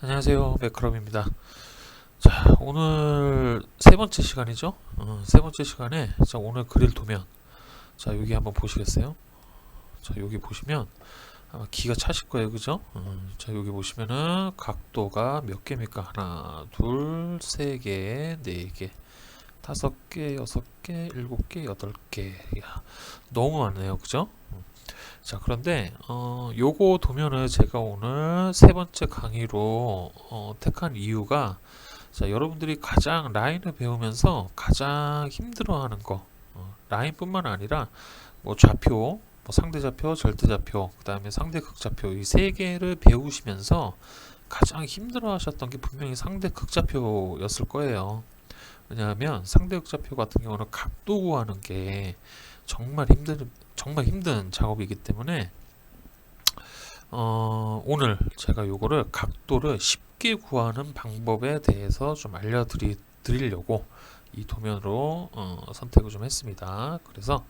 안녕하세요. 매크럼입니다. 자 오늘 세 번째 시간이죠? 어, 세 번째 시간에 자 오늘 그릴 도면. 자 여기 한번 보시겠어요? 자 여기 보시면 아마 기가 차실 거예요. 그죠? 어, 자 여기 보시면은 각도가 몇 개입니까? 하나 둘 세 개 네 개 다섯 개 여섯 개 일곱 개 여덟 개. 야, 너무 많네요. 그죠 자, 그런데 어, 요거 도면을 제가 오늘 세 번째 강의로 어, 택한 이유가 자, 여러분들이 가장 라인을 배우면서 가장 힘들어하는 거 어, 라인뿐만 아니라 뭐 좌표, 뭐 상대 좌표, 절대 좌표, 그 다음에 상대 극좌표 이 세 개를 배우시면서 가장 힘들어 하셨던 게 분명히 상대 극좌표였을 거예요. 왜냐하면 상대 극좌표 같은 경우는 각도 구하는 게 정말 힘든 정말 힘든 작업이기 때문에 어, 오늘 제가 요거를 각도를 쉽게 구하는 방법에 대해서 좀 알려드리려고 이 도면으로 어, 선택을 좀 했습니다. 그래서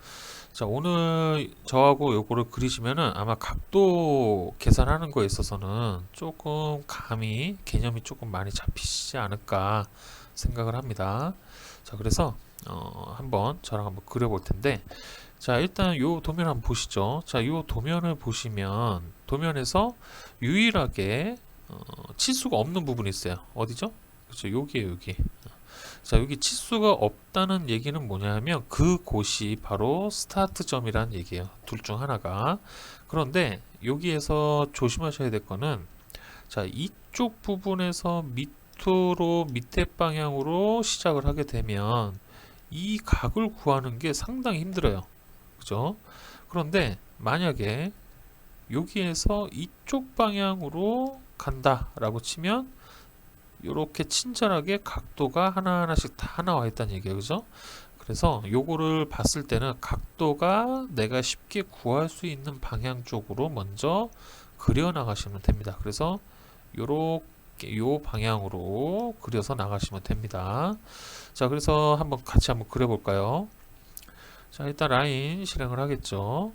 자 오늘 저하고 요거를 그리시면은 아마 각도 계산하는 거에 있어서는 조금 감이 개념이 조금 많이 잡히시지 않을까 생각을 합니다. 자 그래서 어, 한번 저랑 한번 그려볼 텐데 자, 일단 요 도면 한번 보시죠. 자, 요 도면을 보시면 도면에서 유일하게 어, 치수가 없는 부분이 있어요. 어디죠? 그렇죠. 여기에요, 여기. 자, 여기 치수가 없다는 얘기는 뭐냐면 그 곳이 바로 스타트점이라는 얘기예요. 둘 중 하나가. 그런데 여기에서 조심하셔야 될 거는 자, 이쪽 부분에서 밑으로 밑에 방향으로 시작을 하게 되면 이 각을 구하는 게 상당히 힘들어요. 그죠? 그런데 만약에 여기에서 이쪽 방향으로 간다라고 치면 이렇게 친절하게 각도가 하나하나씩 다 나와 있다는 얘기예요. 그죠? 그래서 요거를 봤을 때는 각도가 내가 쉽게 구할 수 있는 방향 쪽으로 먼저 그려 나가시면 됩니다. 그래서 요렇게 요 방향으로 그려서 나가시면 됩니다. 자, 그래서 한번 같이 한번 그려 볼까요? 자, 일단 라인 실행을 하겠죠.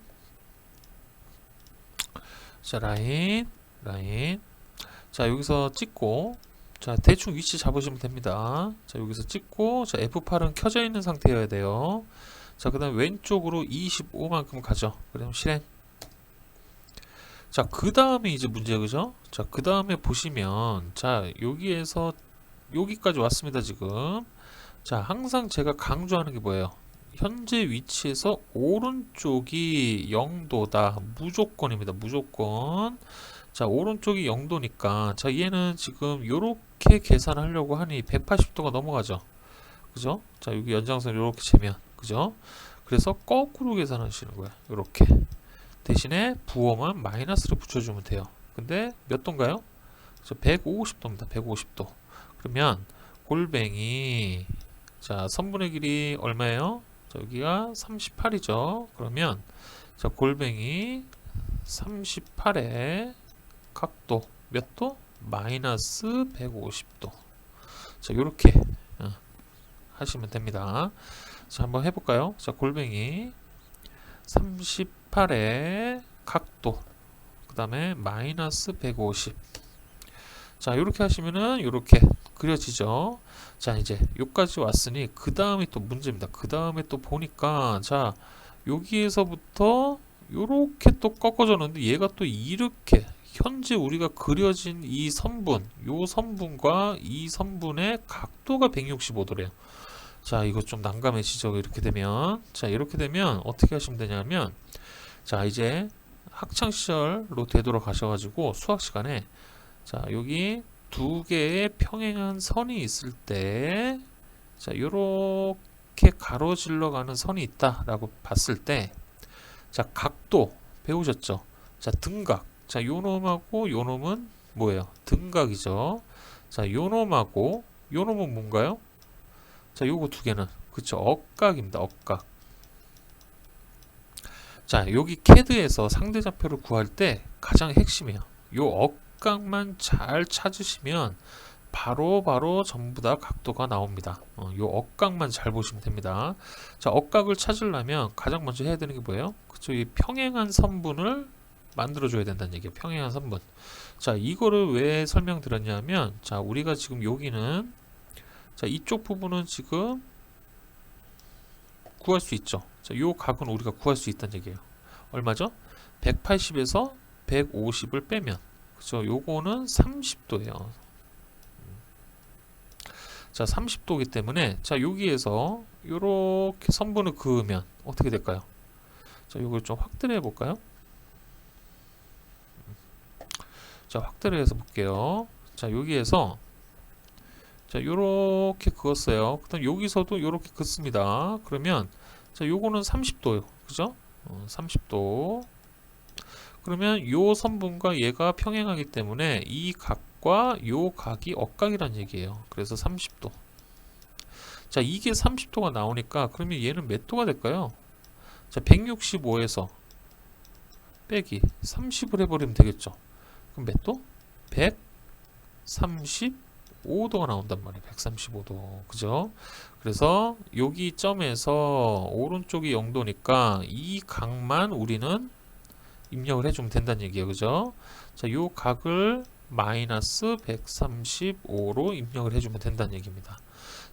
자, 라인, 라인. 자, 여기서 찍고, 자, 대충 위치 잡으시면 됩니다. 자, 여기서 찍고, 자, F8은 켜져 있는 상태여야 돼요. 자, 그 다음 왼쪽으로 25만큼 가죠. 그럼 실행. 자, 그 다음에 이제 문제, 그죠? 자, 그 다음에 보시면, 자, 여기에서 여기까지 왔습니다, 지금. 자, 항상 제가 강조하는 게 뭐예요? 현재 위치에서 오른쪽이 0도다. 무조건입니다. 무조건. 자, 오른쪽이 0도니까 자, 얘는 지금 요렇게 계산하려고 하니 180도가 넘어가죠. 그죠? 자, 여기 연장선 요렇게 재면 그죠? 그래서 거꾸로 계산하시는 거예요. 요렇게. 대신에 부호만 마이너스를 붙여주면 돼요. 근데 몇 도인가요? 150도입니다. 150도. 그러면 골뱅이 자, 선분의 길이 얼마예요? 자, 여기가 38이죠. 그러면 자, 골뱅이 38의 각도 몇 도? 마이너스 150도. 자, 요렇게 어, 하시면 됩니다. 자, 한번 해볼까요? 자, 골뱅이 38 의 각도 그 다음에 마이너스 150 자, 이렇게 하시면은 이렇게 그려지죠. 자, 이제 여기까지 왔으니 그 다음이 또 문제입니다. 그 다음에 또 보니까 자, 여기에서부터 이렇게 또 꺾어졌는데 얘가 또 이렇게 현재 우리가 그려진 이 선분, 요 선분과 이 선분의 각도가 165도래요. 자, 이거 좀 난감해지죠. 이렇게 되면. 자, 이렇게 되면 어떻게 하시면 되냐면 자, 이제 학창 시절로 되돌아가셔 가지고 수학 시간에 자, 여기 두 개의 평행한 선이 있을 때, 자, 요렇게 가로질러 가는 선이 있다라고 봤을 때, 자, 각도 배우셨죠? 자, 등각. 자, 요 놈하고 요 놈은 뭐예요? 등각이죠. 자, 요 놈하고 요 놈은 뭔가요? 자, 요거 두 개는 그쵸? 억각입니다. 억각. 자, 여기 캐드에서 상대 좌표를 구할 때 가장 핵심이에요. 요 억, 억각만 잘 찾으시면 바로 바로 전부 다 각도가 나옵니다. 어, 요 억각만 잘 보시면 됩니다. 자, 억각을 찾으려면 가장 먼저 해야 되는 게 뭐예요? 그쵸? 이 평행한 선분을 만들어줘야 된다는 얘기예요. 평행한 선분. 자, 이거를 왜 설명드렸냐면, 자, 우리가 지금 여기는, 자, 이쪽 부분은 지금 구할 수 있죠. 자, 요 각은 우리가 구할 수 있다는 얘기예요. 얼마죠? 180에서 150을 빼면, 그죠? 요거는 30도예요. 자, 30도이기 때문에, 자, 여기에서 요렇게 선분을 그으면 어떻게 될까요? 자, 요걸 좀 확대를 해 볼까요? 자, 확대를 해서 볼게요. 자, 여기에서 자, 요렇게 그었어요. 그다음 여기서도 요렇게 긋습니다. 그러면 자, 요거는 30도요. 그죠? 어, 30도. 그러면 요 선분과 얘가 평행하기 때문에 이 각과 요 각이 억각이란 얘기예요. 그래서 30도. 자, 이게 30도가 나오니까 그러면 얘는 몇 도가 될까요? 자, 165에서 빼기 30을 해버리면 되겠죠. 그럼 몇 도? 135도가 나온단 말이에요. 135도. 그죠? 그래서 여기 점에서 오른쪽이 0도니까 이 각만 우리는 입력을 해주면 된다는 얘기예요. 그죠? 자, 요 각을 마이너스 135로 입력을 해주면 된다는 얘기입니다.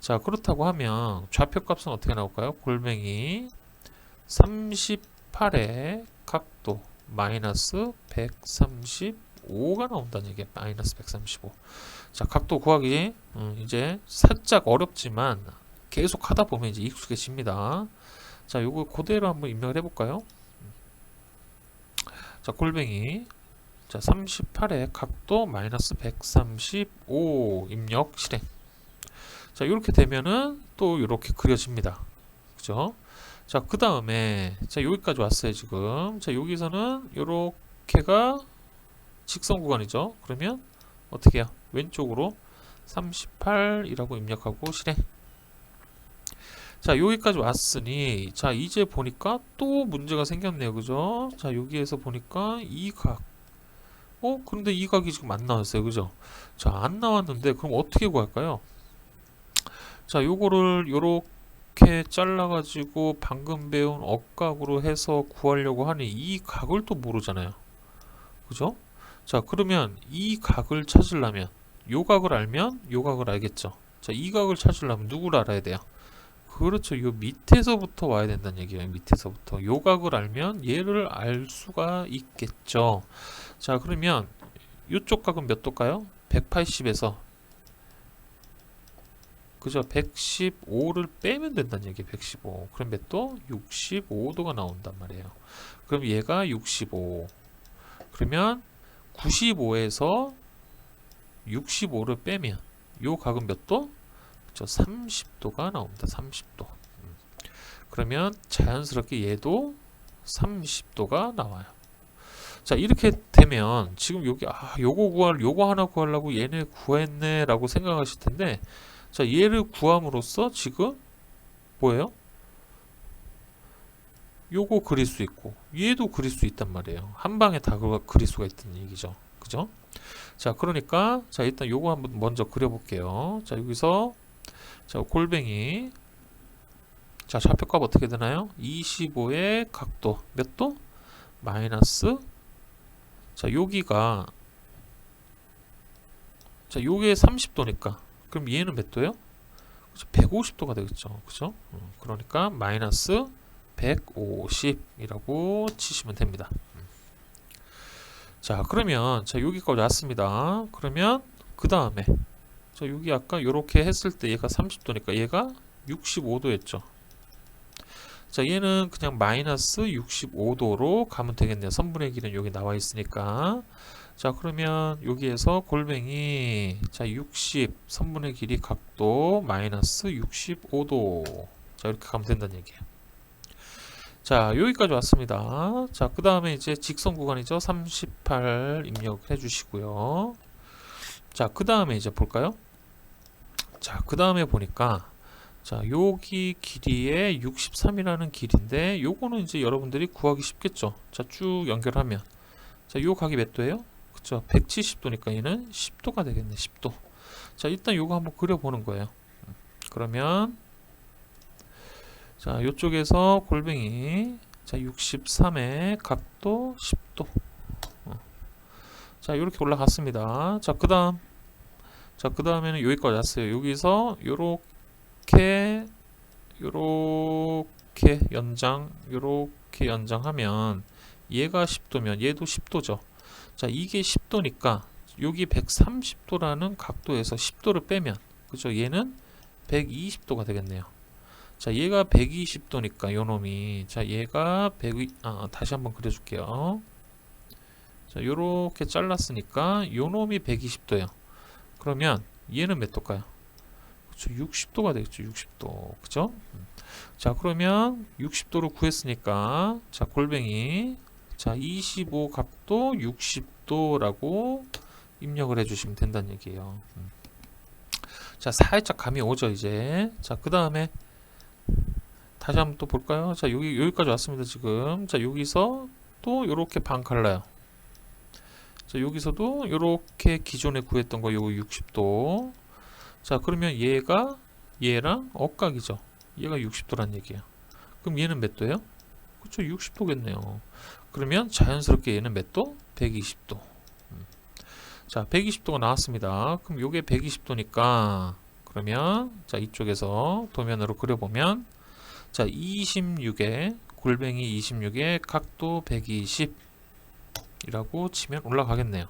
자, 그렇다고 하면 좌표 값은 어떻게 나올까요? 골뱅이 38의 각도 마이너스 135가 나온다는 얘기예요. 마이너스 135. 자, 각도 구하기 음, 이제 살짝 어렵지만 계속 하다 보면 이제 익숙해집니다. 자, 요거 그대로 한번 입력을 해볼까요? 자, 골뱅이 자, 38의 각도 마이너스 135 입력 실행. 자, 이렇게 되면은 또 이렇게 그려집니다. 그죠? 자, 그 다음에, 자, 여기까지 왔어요, 지금. 자, 여기서는 요렇게가 직선 구간이죠. 그러면 어떻게 해요? 왼쪽으로 38이라고 입력하고 실행. 자, 여기까지 왔으니, 자, 이제 보니까 또 문제가 생겼네요. 그죠? 자, 여기에서 보니까 이 각. 어? 그런데 이 각이 지금 안 나왔어요. 그죠? 자, 안 나왔는데, 그럼 어떻게 구할까요? 자, 요거를 요렇게 잘라 가지고 방금 배운 억각으로 해서 구하려고 하니 이 각을 또 모르잖아요. 그죠? 자, 그러면 이 각을 찾으려면 요 각을 알면 요 각을 알겠죠. 자, 이 각을 찾으려면 누구를 알아야 돼요? 그렇죠. 요 밑에서부터 와야 된다는 얘기예요. 밑에서부터. 요 각을 알면 얘를 알 수가 있겠죠. 자, 그러면 요쪽 각은 몇 도일까요? 180에서 그죠? 115를 빼면 된다는 얘기예요. 115. 그럼 몇 도? 65도가 나온단 말이에요. 그럼 얘가 65. 그러면 95에서 65를 빼면 요 각은 몇 도? 그죠? 30도가 나옵니다. 30도. 음. 그러면 자연스럽게 얘도 30도가 나와요. 자 이렇게 되면 지금 여기 아 요거 구할 요거 하나 구하려고 얘네 구했네 라고 생각하실 텐데 자 얘를 구함으로써 지금 뭐예요? 요거 그릴 수 있고 얘도 그릴 수 있단 말이에요. 한 방에 다 그- 그릴 수가 있다는 얘기죠. 그죠? 자 그러니까 자 일단 요거 한번 먼저 그려 볼게요. 자 여기서 자 골뱅이 자 좌표값 어떻게 되나요? 25의 각도 몇 도? 마이너스 자 여기가 자 요게 30도니까 그럼 얘는 몇 도예요? 150도가 되겠죠. 그죠? 어, 그러니까 마이너스 150이라고 치시면 됩니다. 음. 자, 그러면 자 여기까지 왔습니다. 그러면 그 다음에 자 여기 아까 이렇게 했을 때 얘가 30도니까 얘가 65도였죠. 자 얘는 그냥 마이너스 65도로 가면 되겠네요. 선분의 길은 여기 나와 있으니까 자 그러면 여기에서 골뱅이 자60 선분의 길이 각도 마이너스 65도 자 이렇게 가면 된다는 얘기예요. 자 여기까지 왔습니다. 자그 다음에 이제 직선 구간이죠. 38 입력해 주시고요. 자그 다음에 이제 볼까요? 자그 다음에 보니까 자 여기 길이의 63이라는 길인데 요거는 이제 여러분들이 구하기 쉽겠죠. 자 쭉 연결하면 자요 각이 몇 도예요? 그쵸 170도니까 얘는 10도가 되겠네 10도 자 일단 요거 한번 그려보는 거예요 음, 그러면 자 요쪽에서 골뱅이 자 63의 각도 10도 자 이렇게 올라갔습니다. 자 그 다음 자 그 다음에는 여기까지 왔어요. 여기서 요렇게 요렇게 연장 요렇게 연장하면 얘가 10도면 얘도 10도죠. 자 이게 10도니까 여기 130도라는 각도에서 10도를 빼면 그죠? 얘는 120도가 되겠네요. 자, 얘가 120도니까 요 놈이 자, 얘가 100 아, 다시 한번 그려 줄게요. 자, 요렇게 잘랐으니까 요 놈이 120도예요. 그러면 얘는 몇 도일까요? 그렇죠. 60도가 되겠죠. 60도. 그죠? 음. 자, 그러면 60도를 구했으니까 자, 골뱅이 자, 25 각도 60도라고 입력을 해 주시면 된다는 얘기예요. 음. 자, 살짝 감이 오죠, 이제. 자, 그 다음에 다시 한번 또 볼까요? 자, 여기, 여기까지 왔습니다, 지금. 자, 여기서 또 요렇게 반 갈라요. 자, 여기서도 요렇게 기존에 구했던 거 요거 60도. 자, 그러면 얘가 얘랑 억각이죠. 얘가 60도란 얘기예요. 그럼 얘는 몇 도예요? 그렇죠, 60도겠네요. 그러면 자연스럽게 얘는 몇 도? 120도. 자, 120도가 나왔습니다. 그럼 요게 120도니까 그러면 자, 이쪽에서 도면으로 그려 보면 자, 26에 골뱅이 26에 각도 120 이라고 치면 올라가겠네요.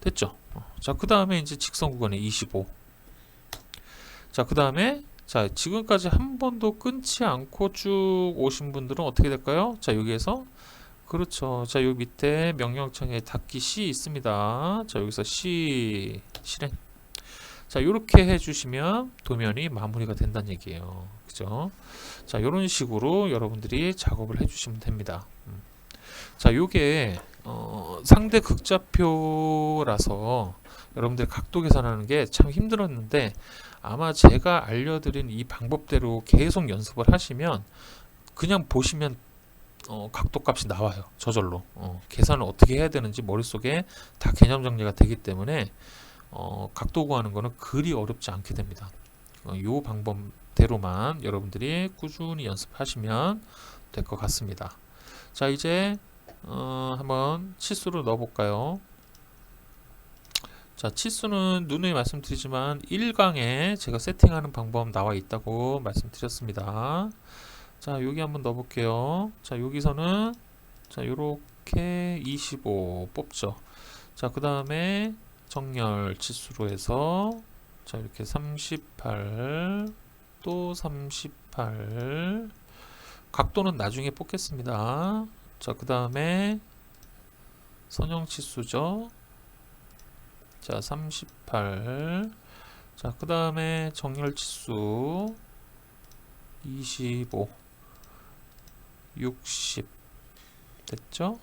됐죠? 어, 자, 그 다음에 이제 직선 구간에 25. 자, 그 다음에 자, 지금까지 한 번도 끊지 않고 쭉 오신 분들은 어떻게 될까요? 자, 여기에서 그렇죠. 자, 여기 밑에 명령창에 닫기 C 있습니다. 자, 여기서 C 실행. 자, 이렇게 해주시면 도면이 마무리가 된다는 얘기예요. 그죠? 자, 이런 식으로 여러분들이 작업을 해주시면 됩니다. 음. 자, 요게 어, 상대 극좌표라서 여러분들 각도 계산하는 게 참 힘들었는데 아마 제가 알려드린 이 방법대로 계속 연습을 하시면 그냥 보시면 어, 각도 값이 나와요. 저절로. 어, 계산을 어떻게 해야 되는지 머릿속에 다 개념 정리가 되기 때문에 어, 각도 구하는 거는 그리 어렵지 않게 됩니다. 어, 이 방법대로만 여러분들이 꾸준히 연습하시면 될 것 같습니다. 자, 이제 어, 한번 치수를 넣어 볼까요? 자, 치수는 누누이 말씀드리지만 1강에 제가 세팅하는 방법 나와 있다고 말씀드렸습니다. 자, 여기 한번 넣어 볼게요. 자, 여기서는 자, 요렇게 25 뽑죠. 자, 그 다음에 정렬 치수로 해서 자, 이렇게 38, 또 38. 각도는 나중에 뽑겠습니다. 자, 그 다음에 선형 치수죠. 자, 38. 자, 그 다음에 정렬 치수 25. 60 됐죠?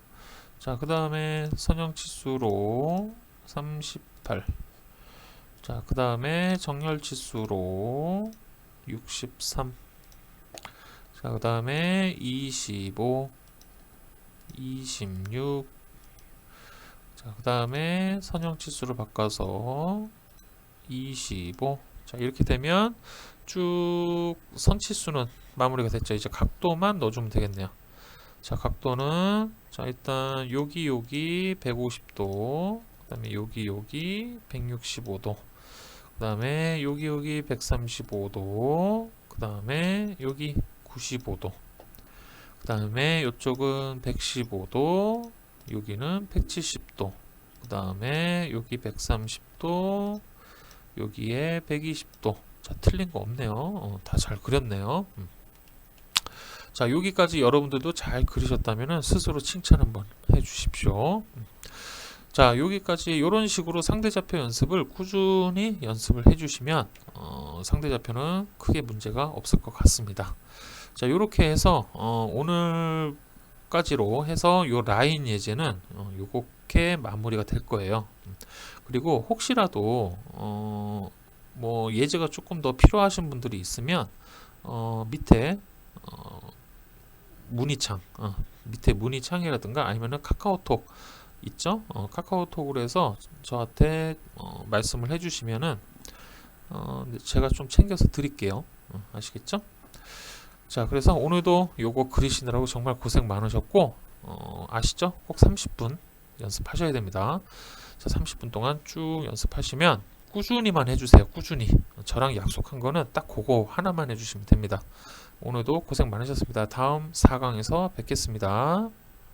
자, 그 다음에 선형 치수로 38. 자, 그 다음에 정렬 치수로 63. 자, 그 다음에 25, 26. 자, 그 다음에 선형 치수를 바꿔서 25. 자, 이렇게 되면 쭉 선치수는 마무리가 됐죠. 이제 각도만 넣어주면 되겠네요. 자, 각도는 자 일단 여기 여기 150도, 그 다음에 여기 여기 165도, 그 다음에 여기 여기 135도, 그 다음에 여기 95도, 그 다음에 이쪽은 115도, 여기는 170도, 그 다음에 여기 130도, 여기에 120도. 자, 틀린 거 없네요. 어, 다잘 그렸네요. 음. 자, 여기까지 여러분들도 잘 그리셨다면 스스로 칭찬 한번 해 주십시오. 음. 자, 여기까지 이런 식으로 상대좌표 연습을 꾸준히 연습을 해 주시면 어, 상대좌표는 크게 문제가 없을 것 같습니다. 자, 이렇게 해서 어, 오늘 까지로 해서 요 라인 예제는 어, 요렇게 마무리가 될 거예요. 음. 그리고 혹시라도 어, 뭐 예제가 조금 더 필요하신 분들이 있으면 어, 밑에 어, 문의창 어, 밑에 문의창이라든가 아니면은 카카오톡 있죠? 어, 카카오톡으로 해서 저한테 어, 말씀을 해주시면은 어, 제가 좀 챙겨서 드릴게요. 어, 아시겠죠? 자, 그래서 오늘도 요거 그리시느라고 정말 고생 많으셨고 어, 아시죠? 꼭 30분 연습하셔야 됩니다. 자, 30분 동안 쭉 연습하시면 꾸준히만 해주세요. 꾸준히. 저랑 약속한 거는 딱 그거 하나만 해주시면 됩니다. 오늘도 고생 많으셨습니다. 다음 4강에서 뵙겠습니다.